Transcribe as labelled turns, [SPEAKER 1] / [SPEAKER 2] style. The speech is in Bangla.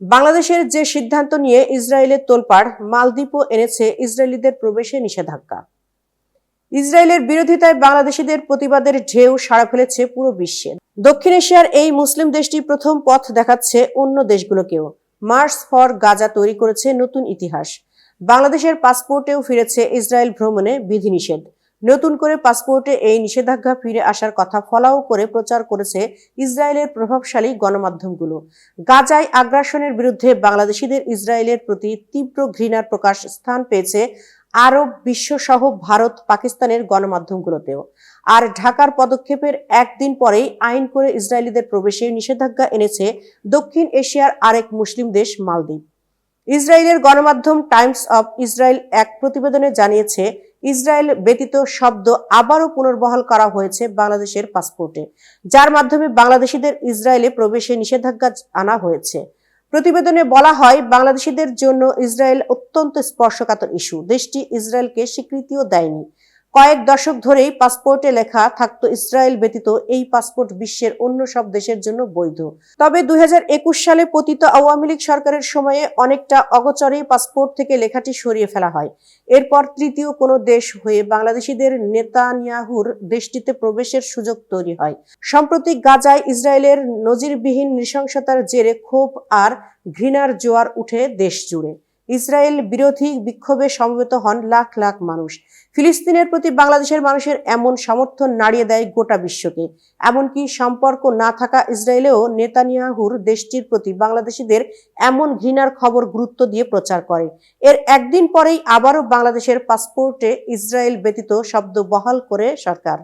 [SPEAKER 1] বাংলাদেশের যে সিদ্ধান্ত নিয়ে ইসরায়েলের তোলপাড়, মালদ্বীপও এনেছে ইসরায়েলিদের প্রবেশে নিষেধাজ্ঞা। ইসরায়েলের বিরোধিতায় বাংলাদেশিদের প্রতিবাদের ঢেউ সাড়া ফেলেছে পুরো বিশ্বে। দক্ষিণ এশিয়ার এই মুসলিম দেশটি প্রথম পথ দেখাচ্ছে অন্য দেশগুলোকেও। মার্স ফর গাজা তৈরি করেছে নতুন ইতিহাস। বাংলাদেশের পাসপোর্টেও ফিরেছে ইসরায়েল ভ্রমণে বিধিনিষেধ। নতুন করে পাসপোর্টে এই নিষেধাজ্ঞা ফিরে আসার কথা ফলাও করে প্রচার করেছে ইসরায়েলের প্রভাবশালী গণমাধ্যমগুলো। গাজায় আগ্রাসনের বিরুদ্ধে বাংলাদেশিদের ইসরায়েলের প্রতি তীব্র ঘৃণার প্রকাশ স্থান পেয়েছে আরব বিশ্বসহ ভারত পাকিস্তানের গণমাধ্যমগুলোতেও। আর ঢাকার পদক্ষেপের একদিন পরেই আইন করে ইসরায়েলিদের প্রবেশে নিষেধাজ্ঞা এনেছে দক্ষিণ এশিয়ার আরেক মুসলিম দেশ মালদ্বীপ। ইসরায়েলের গণমাধ্যম টাইমস অব ইসরায়েল এক প্রতিবেদনে জানিয়েছে ইসরায়েল ব্যতীত শব্দ আবারও পুনর্বহাল করা হয়েছে বাংলাদেশের পাসপোর্টে, যার মাধ্যমে বাংলাদেশিদের ইসরায়েলে প্রবেশে নিষেধাজ্ঞা আনা হয়েছে। প্রতিবেদনে বলা হয়, বাংলাদেশিদের জন্য ইসরায়েল অত্যন্ত স্পর্শকাতর ইস্যু। দেশটি ইসরায়েলকে স্বীকৃতিও দেয়নি। কয়েক দশক ধরেই পাসপোর্টে লেখা থাকতো ইসরায়েল ব্যতীত এই পাসপোর্ট বিশ্বের অন্য সব দেশের জন্য বৈধ। তবে দুই হাজার একুশ সালে পতিত আওয়ামী লীগ সরকারের সময়ে অনেকটা অগচরেই পাসপোর্ট থেকে লেখাটি সরিয়ে ফেলা হয়। এরপর তৃতীয় কোনো দেশ হয়ে বাংলাদেশিদের নেতানিয়াহুর দেশটিতে প্রবেশের সুযোগ তৈরি হয়। সম্প্রতি গাজায় ইসরায়েলের নজিরবিহীন নৃশংসতার জেরে ক্ষোভ আর ঘৃণার জোয়ার উঠে দেশ জুড়ে। ইসরায়েল বিরোধী বিক্ষোভে সমবেত হন লাখ লাখ মানুষ। ফিলিস্তিনের প্রতি বাংলাদেশের মানুষের এমন সমর্থন নাড়িয়ে দেয় গোটা বিশ্বকে। এমনকি সম্পর্ক না থাকা ইসরায়েলেও নেতানিয়াহুর দেশটির প্রতি বাংলাদেশিদের এমন ঘৃণার খবর গুরুত্ব দিয়ে প্রচার করে। এর একদিন পরেই আবারও বাংলাদেশের পাসপোর্টে ইসরায়েল ব্যতীত শব্দ বহাল করে সরকার।